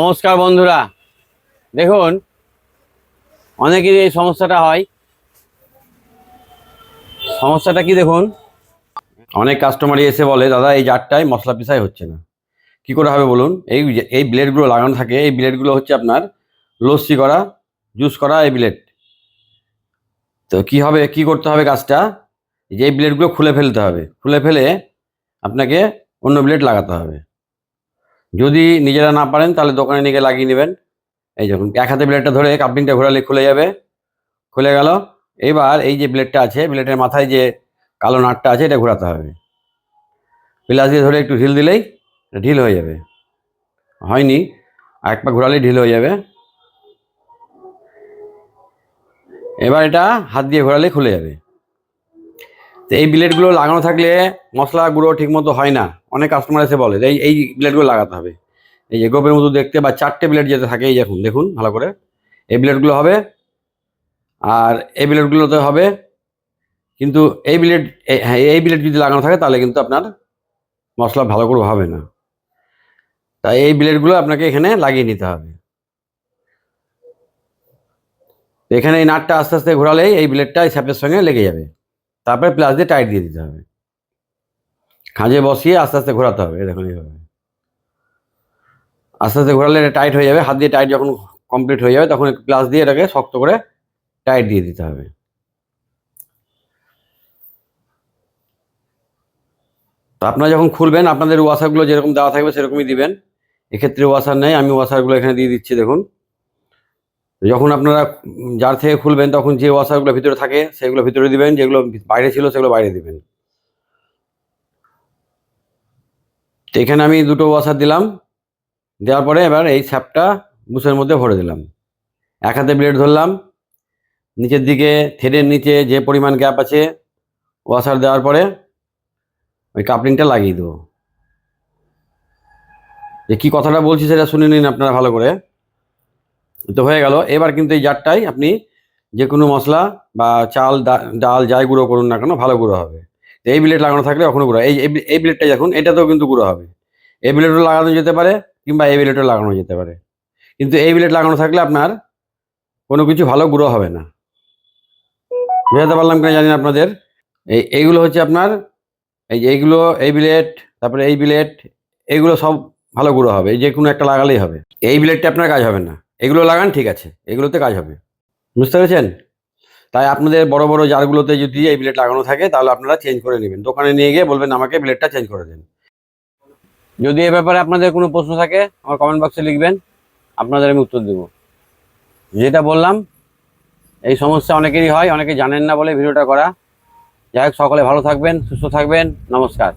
নমস্কার বন্ধুরা। দেখুন, অনেকেরই এই সমস্যাটা হয়। সমস্যাটা কি দেখুন? অনেক কাস্টমারই এসে বলে, দাদা, এই জারটায় মশলা পিসাই হচ্ছে না। কি করে হবে বলুন? এই এই ব্লেডগুলো লাগানো থাকে, এই ব্লেডগুলো হচ্ছে আপনার লস্যি করা, জুস করা, এই ব্লেড। তো কি হবে, কি করতে হবে কাজটা? যে ব্লেডগুলো খুলে ফেলতে হবে। খুলে ফেলে আপনাকে অন্য ব্লেড লাগাতে হবে। যদি নিজেরা না পারেন, তাহলে দোকানে নিয়ে গিয়ে লাগিয়ে নেবেন। এই যখন এক হাতে ব্লেডটা ধরে কাপলিংটা ঘোরালে খুলে যাবে। খুলে গেল। এবার এই যে ব্লেডটা আছে ব্লেডের মাথায় যে কালো নাটটা আছে, এটা ঘোরাতে হবে। প্লাস দিয়ে ধরে একটু ঢিল দিলেই ঢিল হয়ে যাবে। হয়নি। আর এক পা ঘোরালেই ঢিল হয়ে যাবে। এবার এটা হাত দিয়ে ঘোরালে খুলে যাবে। তো এই ব্লেডগুলো লাগানো থাকলে মশলা গুঁড়ো ঠিকমতো হয় না। অনেক কাস্টমার এসে বলে, এই এই ব্লেডগুলো লাগাতে হবে। এই যে গোপের মতো দেখতে বা চারটে ব্লেড যেতে থাকে, এই দেখুন দেখুন, ভালো করে। এই ব্লেডগুলো হবে, আর এই ব্লেডগুলোতে হবে, কিন্তু এই ব্লেড হ্যাঁ এই ব্লেড যদি লাগানো থাকে, তাহলে কিন্তু আপনার মশলা ভালো করে হবে না। তাই এই ব্লেডগুলো আপনাকে এখানে লাগিয়ে নিতে হবে। এখানে এই নাটটা আস্তে আস্তে ঘোরালেই এই ব্লেডটা এই স্যাপের সঙ্গে লেগে যাবে। তারপরে প্লাস দিয়ে টাইট দিয়ে দিতে হবে। খাঁজে বসিয়ে আস্তে আস্তে ঘোরাতে হবে দেখুন এইভাবে। আস্তে আস্তে ঘোরালে এটা টাইট হয়ে যাবে, হাত দিয়ে টাইট যখন কমপ্লিট হয়ে যাবে, তখন প্লাস দিয়ে এটাকে শক্ত করে টাইট দিয়ে দিতে হবে। তো আপনারা যখন খুলবেন, আপনাদের ওয়াশারগুলো যেরকম দেওয়া থাকবে সেরকমই দিবেন। এক্ষেত্রে ওয়াশার নেই, আমি ওয়াশারগুলো এখানে দিয়ে দিচ্ছি, দেখুন। যখন আপনারা জার থেকে খুলবেন তখন যে ওয়াশারগুলো ভিতরে থাকে, সেগুলো ভিতরে দিবেন, যেগুলো বাইরে ছিল সেগুলো বাইরে দিবেন। তো এখানে আমি দুটো ওয়াশার দিলাম, দেওয়ার পরে এবার এই স্যাপটা বুসের মধ্যে ভরে দিলাম। এক হাতে ব্লেড ধরলাম, নিচের দিকে থ্রেডের নিচে যে পরিমাণ গ্যাপ আছে ওয়াশার দেওয়ার পরে ওই কাপলিংটা লাগিয়ে দেবো। যে কী কথাটা বলছি সেটা শুনে নিন আপনারা ভালো করে। তো হয়ে গেল। এবার কিন্তু এই জারটাই আপনি যে কোনো মশলা বা চাল ডাল যাই গুঁড়ো করুন না কেন, ভালো গুঁড়ো হবে। এই ব্লেড লাগানো থাকলে কখনো গুঁড়ো এই, এই- এই ব্লেডটা দেখুন, এটাতেও কিন্তু গুঁড়ো হবে। এই ব্লেডও লাগানো যেতে পারে কিংবা এই ব্লেডও লাগানো যেতে পারে। কিন্তু এই ব্লেড লাগানো থাকলে আপনার কোনো কিছু ভালো গুঁড়ো হবে না। বুঝাতে পারলাম কিনা জানি আপনাদের। এই, এইগুলো হচ্ছে আপনার, এই যে এইগুলো, এই ব্লেড, তারপরে এই ব্লেড, এইগুলো সব ভালো গুঁড়ো হবে। যে কোনো একটা লাগালেই হবে। এই ব্লেডটা আপনার কাজ হবে না। এগুলো লাগান, ঠিক আছে। এগুলোতে কাজ হবে। বুঝতে পেরেছেন? তাই আপনাদের বড় বড় জারগুলোতে যদি এই ব্লেড লাগানো থাকে, তাহলে আপনারা চেঞ্জ করে নেবেন। দোকানে নিয়ে গিয়ে বলবেন, আমাকে ব্লেডটা চেঞ্জ করে দিন। যদি এ ব্যাপারে আপনাদের কোনো প্রশ্ন থাকে, আমার কমেন্ট বক্সে লিখবেন। আপনাদের আমি উত্তর দেবো। যেটা বললাম, এই সমস্যা অনেকেরই হয়, অনেকে জানেন না বলে ভিডিওটা করা। যাই হোক, সকলে ভালো থাকবেন, সুস্থ থাকবেন। নমস্কার।